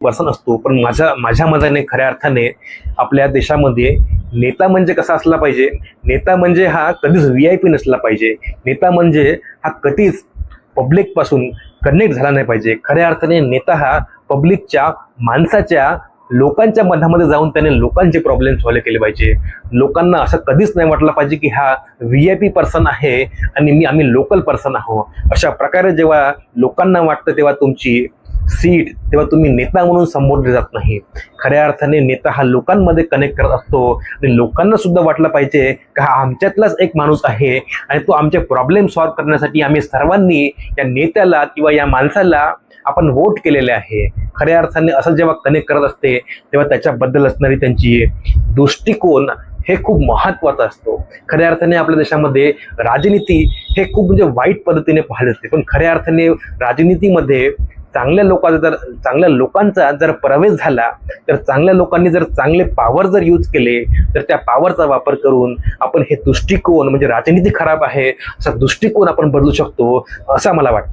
Person असतो पण माझ्या माझ्या मताने खऱ्या अर्थाने आपल्या देशामध्ये नेता म्हणजे कसा असला पाहिजे? नेता म्हणजे हा कधीच व्ही आय पी नसला पाहिजे. नेता म्हणजे हा कधीच पब्लिकपासून कनेक्ट झाला नाही पाहिजे. खऱ्या अर्थाने नेता हा पब्लिकच्या माणसाच्या लोकांच्या मधामध्ये जाऊन त्याने लोकांचे प्रॉब्लेम सॉल्व्ह केले पाहिजे. लोकांना असं कधीच नाही वाटलं पाहिजे की हा व्ही आय पी पर्सन आहे आणि मी आम्ही लोकल पर्सन आहो अशा प्रकारे जेव्हा लोकांना वाटतं तेव्हा तुमची सीट तेव्हा तुम्ही नेता म्हणून संबोधले जात नाही. खऱ्या अर्थाने नेता हा लोकांमध्ये कनेक्ट करत असतो. आणि लोकांना सुद्धा वाटलं पाहिजे का हा आमच्यातलाच एक माणूस आहे आणि तो आमचे प्रॉब्लेम सॉल्व्ह करण्यासाठी आम्ही सर्वांनी या नेत्याला किंवा या माणसाला आपण वोट केलेले आहे. खऱ्या अर्थाने असं जेव्हा कनेक्ट करत असते तेव्हा त्याच्याबद्दल असणारी त्यांची दृष्टिकोन हे खूप महत्वाचं असतो. खऱ्या अर्थाने आपल्या देशामध्ये राजनीती हे खूप म्हणजे वाईट पद्धतीने पाहिले असते पण खऱ्या अर्थाने राजनीतीमध्ये चांगल्या लोकांचा जर चांगल्या लोकांचा जर प्रवेश झाला तर चांगल्या लोकांनी जर चांगले पॉवर जर यूज केले तर त्या पॉवरचा वापर करून आपण हे दृष्टिकोन म्हणजे राजनीती खराब आहे असा दृष्टिकोन आपण बदलू शकतो असं मला वाटतं.